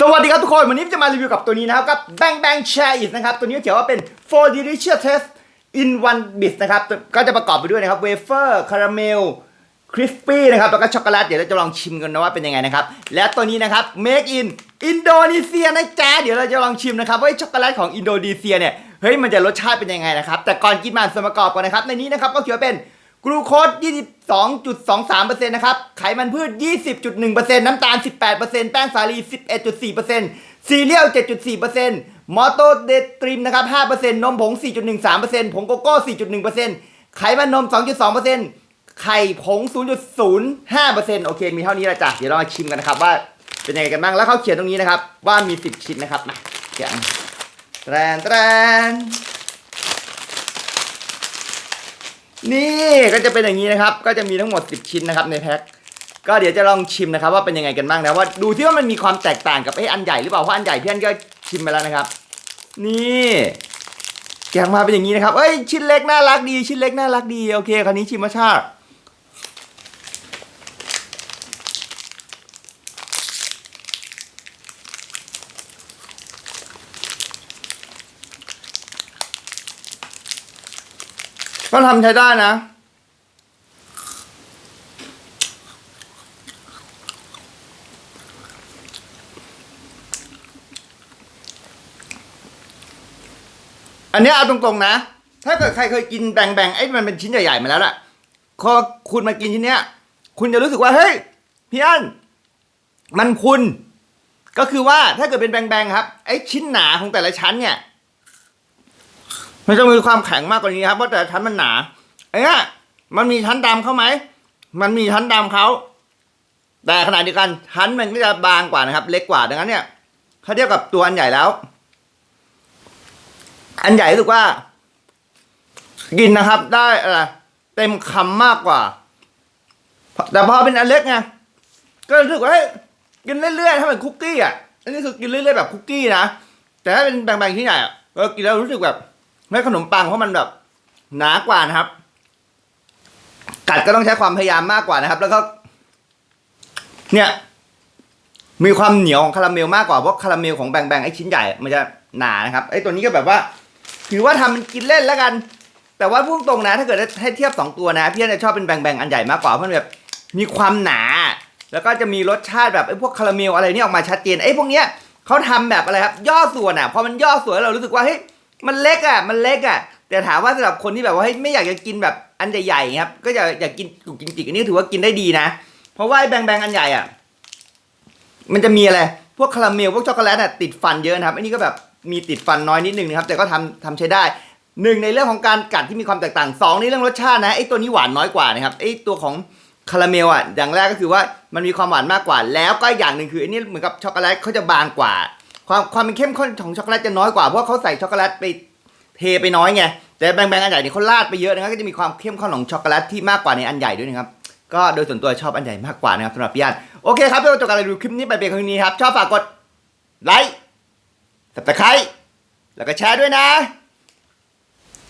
สวัสดีครับทุกคน วันนี้จะมารีวิวกับตัวนี้นะครับกับ Bang Bang Share It นะครับ ตัวนี้เขียนว่าเป็น4 delicious taste in one bit นะครับ ก็จะประกอบไปด้วยนะครับเวเฟอร์คาราเมลคริสปี้นะครับ แล้วก็ช็อกโกแลต เดี๋ยวเราจะลองชิมกันนะว่าเป็นยังไงนะครับ และตัวนี้นะครับ Make in อินโดนีเซียนะจ๊ะ เดี๋ยวเราจะลองชิมนะครับว่าช็อกโกแลตของอินโดนีเซียเนี่ย เฮ้ย มันจะรสชาติเป็นยังไงนะครับ แต่ก่อนกินมาส่วนประกอบก่อนนะครับ ในนี้นะครับก็เขียนว่าเป็น กลูโคส22.23%นะครับ ไขมันพืช 20.1%น้ำตาล 18%แป้งสาลี 11.4%ซีเรียล 7.4%มอโตเดตริมนะครับ 5%นมผง 4.13%ผงโกโก้ 4.1%ไขมันนม 2.2%ไข่ผง 0.05%โอเค มีเท่านี้ละจ้ะ เดี๋ยวเรามาชิมกันนะครับว่าเป็นยังไงกันบ้าง แล้วเขาเขียนตรงนี้นะครับ ว่ามี 10 ชิ้นนะครับมาเขียนแตรนแตรน นี่ก็จะเป็นอย่างนี้นะครับ ก็จะมีทั้งหมด 10 ชิ้นนะครับในแพ็คก็เดี๋ยวจะลองชิมนะครับ ว่าเป็นยังไงกันบ้างนะว่าดูที่ว่ามันมีความแตกต่างกับไอ้อันใหญ่หรือเปล่าเพราะอันใหญ่พี่อันก็ชิมไปแล้วนะครับ นี่ แกงมาเป็นอย่างนี้นะครับเอ้ยชิ้นเล็กน่ารักดี ชิ้นเล็กน่ารักดีโอเคคราวนี้ชิมมาชาติ ก็ทำใช้ได้นะ อันนี้เอาตรงๆนะ ถ้าเกิดใครเคยกินแบ่งๆไอ้มันเป็นชิ้นใหญ่ๆมาแล้วล่ะพอคุณมากินชิ้นเนี้ย คุณจะรู้สึกว่า เฮ้ยพี่อันมันคุณ ก็คือว่าถ้าเกิดเป็นแบ่งๆครับ ไอ้ชิ้นหนาของแต่ละชั้นเนี่ย มันจะมีความแข็งมากกว่านี้ครับเพราะแต่ชั้นมันหนาไอ้เนี้ยมันมีชั้นดำเขาไหมมันมีชั้นดำเขาแต่ขนาดเดียวกันชั้นมันก็จะบางกว่านะครับ เล็กกว่าดังนั้นเนี่ยถ้าเทียบกับตัวอันใหญ่แล้ว อันใหญ่รู้สึกว่า กินนะครับ ได้อะไรเต็มคำมากกว่า แต่พอเป็นอันเล็กไงก็รู้สึกว่าเฮ้ยกินเรื่อยๆถ้าเป็นคุกกี้อะอันนี้คือกินเรื่อยๆแบบคุกกี้นะแต่ถ้าเป็นแบงๆที่ใหญ่อะเออกินแล้วรู้สึกแบบ ไม่ขนมปังเพราะมันแบบหนากว่านะครับ กัดก็ต้องใช้ความพยายามมากกว่านะครับ แล้วก็ เนี่ย มีความเหนียวของคาราเมลมากกว่าเพราะคาราเมลของแบงๆไอ้ชิ้นใหญ่ มันจะหนานะครับไอ้ตัวนี้ก็แบบว่า ถือว่าทำมันกินเล่นแล้วกัน แต่ว่าพุ่งตรงนะ ถ้าเกิดให้เทียบสองตัวนะพี่จะชอบเป็นแบงๆอันใหญ่มากกว่าเพราะมันแบบมีความหนา แล้วก็จะมีรสชาติแบบไอ้พวกคาราเมลอะไรนี่ออกมาชัดเจนไอ้พวกเนี้ยเขาทำแบบอะไรครับ ย่อส่วนอะพอมันย่อส่วนเรารู้สึกว่าเฮ้ย มันเล็กอะ มันเล็กอะ แต่ถามว่าสำหรับคนที่แบบว่าเฮ้ยไม่อยากจะกินแบบอันใหญ่ๆครับ ก็จะอยากกินกุกกินจิกอันนี้ถือว่ากินได้ดีนะ เพราะว่าไอ้แบงๆอันใหญ่อะ มันจะมีอะไร พวกคาราเมลพวกช็อกโกแลตอะติดฟันเยอะนะครับ อันนี้ก็แบบมีติดฟันน้อยนิดนึงนะครับ แต่ก็ทำทำใช้ได้หนึ่งในเรื่องของการกัดที่มีความแตกต่างสองในเรื่องรสชาตินะไอ้ตัวนี้หวานน้อยกว่านะครับไอ้ตัวของคาราเมลอะอย่างแรกก็คือว่ามันมีความหวานมากกว่า แล้วก็อย่างหนึ่งคือไอ้นี่เหมือนกับช็อกโกแลตเขาจะบางกว่า ความความเป็นเข้มข้นของช็อกโกแลตจะน้อยกว่าเพราะเขาใส่ช็อกโกแลตไปเทไปน้อยไงแต่แบงแบงอันใหญ่เนี่ยเขาลาดไปเยอะนะครับก็จะมีความเข้มข้นของช็อกโกแลตที่มากกว่าในอันใหญ่ด้วยนะครับก็โดยส่วนตัวชอบอันใหญ่มากกว่านะครับสำหรับพี่อันโอเคครับเพื่อจบการรีวิวคลิปนี้ไปเป็นครั้งนี้ครับชอบฝากกดไลค์ subscribe แล้วก็แชร์ด้วยนะ